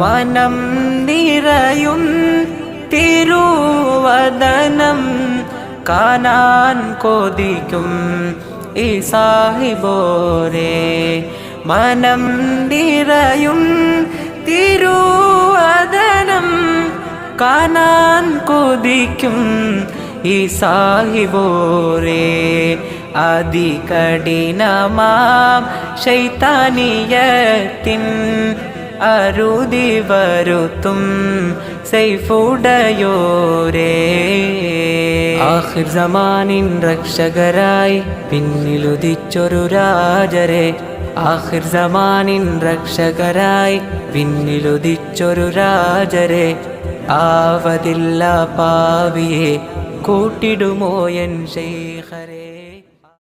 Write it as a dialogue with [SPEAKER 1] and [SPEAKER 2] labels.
[SPEAKER 1] മനം നിറയും തിരുവദനം കാണാൻ കൊതിക്കും ഈ സാഹിബോരെ. മനം നിറയും തിരുവദനം കാണാൻ കൊതിക്കും ഈ സാഹിബോരെ. അതികഠിനമാം ശൈത്താനിയത്തിൻ അരുതി വരുത്തും സൈഫുടയോരേ. ആഹിർ സമാനിൻ രക്ഷകരായി പിന്നിലുദിച്ചൊരു രാജരെ. ആഹിർ സമാനിൻ രക്ഷകരായി പിന്നിലുദിച്ചൊരു രാജരെ. ആവതില്ല പാവിയെ കൂട്ടിടുമോ എൻ ശൈഖരെ.